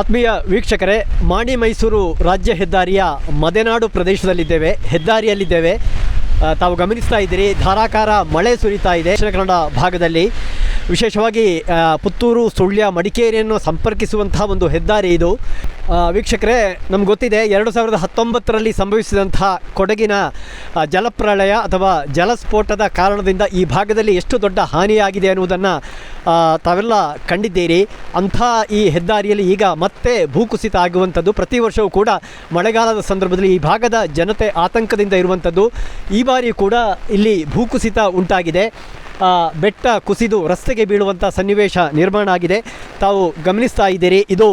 ಆತ್ಮೀಯ ವೀಕ್ಷಕರೇ ಮಾಣಿ ಮೈಸೂರು ರಾಜ್ಯ ಹೆದ್ದಾರಿಯ ಮದೆನಾಡು ಪ್ರದೇಶದಲ್ಲಿದ್ದೇವೆ, ಹೆದ್ದಾರಿಯಲ್ಲಿದ್ದೇವೆ. ತಾವು ಗಮನಿಸ್ತಾ ಇದ್ದೀರಿ, ಧಾರಾಕಾರ ಮಳೆ ಸುರಿತಾ ಇದೆ. ದಕ್ಷಿಣ ಕನ್ನಡ ಭಾಗದಲ್ಲಿ ವಿಶೇಷವಾಗಿ ಪುತ್ತೂರು, ಸುಳ್ಯ, ಮಡಿಕೇರಿಯನ್ನು ಸಂಪರ್ಕಿಸುವಂತಹ ಒಂದು ಹೆದ್ದಾರಿ ಇದು. ವೀಕ್ಷಕರೇ, ನಮ್ಗೆ ಗೊತ್ತಿದೆ, ಎರಡು ಸಾವಿರದ ಹತ್ತೊಂಬತ್ತರಲ್ಲಿ ಸಂಭವಿಸಿದಂತಹ ಕೊಡಗಿನ ಜಲಪ್ರಳಯ ಅಥವಾ ಜಲಸ್ಫೋಟದ ಕಾರಣದಿಂದ ಈ ಭಾಗದಲ್ಲಿ ಎಷ್ಟು ದೊಡ್ಡ ಹಾನಿಯಾಗಿದೆ ಅನ್ನುವುದನ್ನು ತಾವೆಲ್ಲ ಕಂಡಿದ್ದೀರಿ. ಅಂಥ ಈ ಹೆದ್ದಾರಿಯಲ್ಲಿ ಈಗ ಮತ್ತೆ ಭೂಕುಸಿತ ಆಗುವಂಥದ್ದು, ಪ್ರತಿ ವರ್ಷವೂ ಕೂಡ ಮಳೆಗಾಲದ ಸಂದರ್ಭದಲ್ಲಿ ಈ ಭಾಗದ ಜನತೆ ಆತಂಕದಿಂದ ಇರುವಂಥದ್ದು. ಈ ಬಾರಿ ಕೂಡ ಇಲ್ಲಿ ಭೂಕುಸಿತ ಉಂಟಾಗಿದೆ. ಬೆಟ್ಟ ಕುಸಿದು ರಸ್ತೆಗೆ ಬೀಳುವಂಥ ಸನ್ನಿವೇಶ ನಿರ್ಮಾಣ ಆಗಿದೆ. ತಾವು ಗಮನಿಸ್ತಾ ಇದ್ದೀರಿ, ಇದು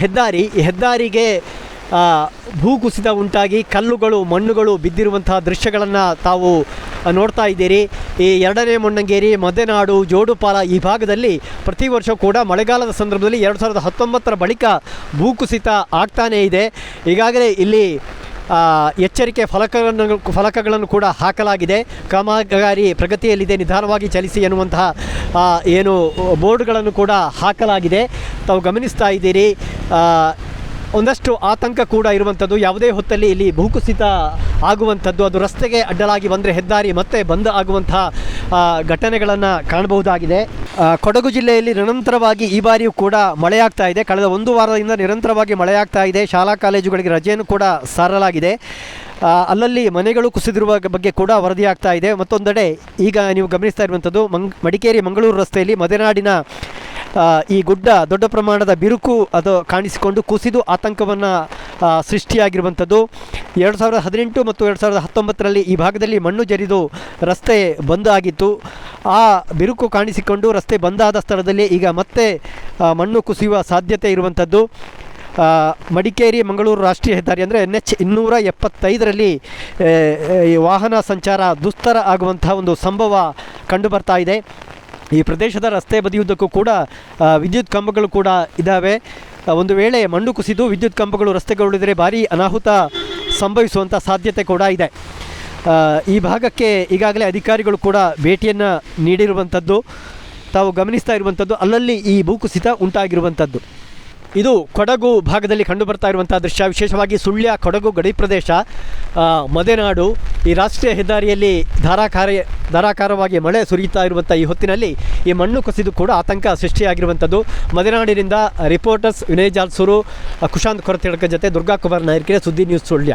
ಹೆದ್ದಾರಿ. ಈ ಹೆದ್ದಾರಿಗೆ ಭೂಕುಸಿತ ಉಂಟಾಗಿ ಕಲ್ಲುಗಳು, ಮಣ್ಣುಗಳು ಬಿದ್ದಿರುವಂತಹ ದೃಶ್ಯಗಳನ್ನು ತಾವು ನೋಡ್ತಾ ಇದ್ದೀರಿ. ಈ ಎರಡನೇ ಮೊಣ್ಣಂಗೇರಿ, ಮದೆನಾಡು, ಜೋಡುಪಾಲ ಈ ಭಾಗದಲ್ಲಿ ಪ್ರತಿ ವರ್ಷ ಕೂಡ ಮಳೆಗಾಲದ ಸಂದರ್ಭದಲ್ಲಿ ಎರಡು ಸಾವಿರದ ಹತ್ತೊಂಬತ್ತರ ಬಳಿಕ ಭೂಕುಸಿತ ಆಗ್ತಾನೇ ಇದೆ. ಈಗಾಗಲೇ ಇಲ್ಲಿ ಎಚ್ಚರಿಕೆ ಫಲಕಗಳನ್ನು ಫಲಕಗಳನ್ನು ಕೂಡ ಹಾಕಲಾಗಿದೆ. ಕಾಮಗಾರಿ ಪ್ರಗತಿಯಲ್ಲಿದೆ, ನಿಧಾನವಾಗಿ ಚಲಿಸಿ ಎನ್ನುವಂತಹ ಏನು ಬೋರ್ಡ್ಗಳನ್ನು ಕೂಡ ಹಾಕಲಾಗಿದೆ. ತಾವು ಗಮನಿಸ್ತಾ ಇದ್ದೀರಿ ಒಂದಷ್ಟು ಆತಂಕ ಕೂಡ ಇರುವಂಥದ್ದು. ಯಾವುದೇ ಹೊತ್ತಲ್ಲಿ ಇಲ್ಲಿ ಭೂಕುಸಿತ ಆಗುವಂಥದ್ದು. ಅದು ರಸ್ತೆಗೆ ಅಡ್ಡಲಾಗಿ ಬಂದರೆ ಹೆದ್ದಾರಿ ಮತ್ತೆ ಬಂದ್ ಆಗುವಂತಹ ಘಟನೆಗಳನ್ನು ಕಾಣಬಹುದಾಗಿದೆ. ಕೊಡಗು ಜಿಲ್ಲೆಯಲ್ಲಿ ನಿರಂತರವಾಗಿ ಈ ಬಾರಿಯೂ ಕೂಡ ಮಳೆಯಾಗ್ತಾ ಇದೆ. ಕಳೆದ ಒಂದು ವಾರದಿಂದ ನಿರಂತರವಾಗಿ ಮಳೆಯಾಗ್ತಾ ಇದೆ. ಶಾಲಾ ಕಾಲೇಜುಗಳಿಗೆ ರಜೆಯನ್ನು ಕೂಡ ಸಾರಲಾಗಿದೆ. ಅಲ್ಲಲ್ಲಿ ಮನೆಗಳು ಕುಸಿದಿರುವ ಬಗ್ಗೆ ಕೂಡ ವರದಿಯಾಗ್ತಾ ಇದೆ. ಮತ್ತೊಂದೆಡೆ ಈಗ ನೀವು ಗಮನಿಸ್ತಾ ಇರುವಂಥದ್ದು ಮಂಗ್ ಮಡಿಕೇರಿ ಮಂಗಳೂರು ರಸ್ತೆಯಲ್ಲಿ ಮದೆನಾಡಿನ ಆ, ಈ ಗುಡ್ಡ ದೊಡ್ಡ ಪ್ರಮಾಣದ ಬಿರುಕು ಅದು ಕಾಣಿಸಿಕೊಂಡು ಕುಸಿದು ಆತಂಕವನ್ನು ಸೃಷ್ಟಿಯಾಗಿರುವಂಥದ್ದು. ಎರಡು ಸಾವಿರದ ಹದಿನೆಂಟು ಮತ್ತು ಎರಡು ಸಾವಿರದ ಹತ್ತೊಂಬತ್ತರಲ್ಲಿ ಈ ಭಾಗದಲ್ಲಿ ಮಣ್ಣು ಜರಿದು ರಸ್ತೆ ಬಂದ್ ಆಗಿತ್ತು. ಆ ಬಿರುಕು ಕಾಣಿಸಿಕೊಂಡು ರಸ್ತೆ ಬಂದಾದ ಸ್ಥಳದಲ್ಲಿ ಈಗ ಮತ್ತೆ ಮಣ್ಣು ಕುಸಿಯುವ ಸಾಧ್ಯತೆ ಇರುವಂಥದ್ದು. ಮಡಿಕೇರಿ, ಮಂಗಳೂರು ರಾಷ್ಟ್ರೀಯ ಹೆದ್ದಾರಿ ಅಂದರೆ ಎನ್ ಎಚ್ ಇನ್ನೂರ ಎಪ್ಪತ್ತೈದರಲ್ಲಿ ವಾಹನ ಸಂಚಾರ ದುಸ್ತರ ಆಗುವಂತಹ ಒಂದು ಸಂಭವ ಕಂಡುಬರ್ತಾ ಇದೆ. ಈ ಪ್ರದೇಶದ ರಸ್ತೆ ಬದಿಯುದ್ದಕ್ಕೂ ಕೂಡ ವಿದ್ಯುತ್ ಕಂಬಗಳು ಕೂಡ ಇದ್ದಾವೆ ಒಂದು ವೇಳೆ ಮಣ್ಣು ಕುಸಿದು ವಿದ್ಯುತ್ ಕಂಬಗಳು ರಸ್ತೆಗೆ ಉಳಿದರೆ ಭಾರೀ ಅನಾಹುತ ಸಂಭವಿಸುವಂಥ ಸಾಧ್ಯತೆ ಕೂಡ ಇದೆ. ಈ ಭಾಗಕ್ಕೆ ಈಗಾಗಲೇ ಅಧಿಕಾರಿಗಳು ಕೂಡ ಭೇಟಿಯನ್ನು ನೀಡಿರುವಂಥದ್ದು ತಾವು ಗಮನಿಸ್ತಾ ಇರುವಂಥದ್ದು ಅಲ್ಲಲ್ಲಿ ಈ ಭೂಕುಸಿತ ಉಂಟಾಗಿರುವಂಥದ್ದು ಇದು ಕೊಡಗು ಭಾಗದಲ್ಲಿ ಕಂಡುಬರ್ತಾ ಇರುವಂಥ ದೃಶ್ಯ. ವಿಶೇಷವಾಗಿ ಸುಳ್ಯ ಕೊಡಗು ಗಡಿ ಪ್ರದೇಶ ಮದೆನಾಡು, ಈ ರಾಷ್ಟ್ರೀಯ ಹೆದ್ದಾರಿಯಲ್ಲಿ ಧಾರಾಕಾರ, ಧಾರಾಕಾರವಾಗಿ ಮಳೆ ಸುರಿಯುತ್ತಾ ಇರುವಂಥ ಈ ಹೊತ್ತಿನಲ್ಲಿ ಈ ಮಣ್ಣು ಕುಸಿದು ಕೂಡ ಆತಂಕ ಸೃಷ್ಟಿಯಾಗಿರುವಂಥದ್ದು. ಮದೆನಾಡಿನಿಂದ ರಿಪೋರ್ಟರ್ಸ್ ವಿನಯ್ ಜಾಲ್ಸೂರು ಕುಶಾಂತ್ ಕೊರತೆಡ್ಕ ಜೊತೆ Durga Kumar Nayarkere Suddi News Sullia.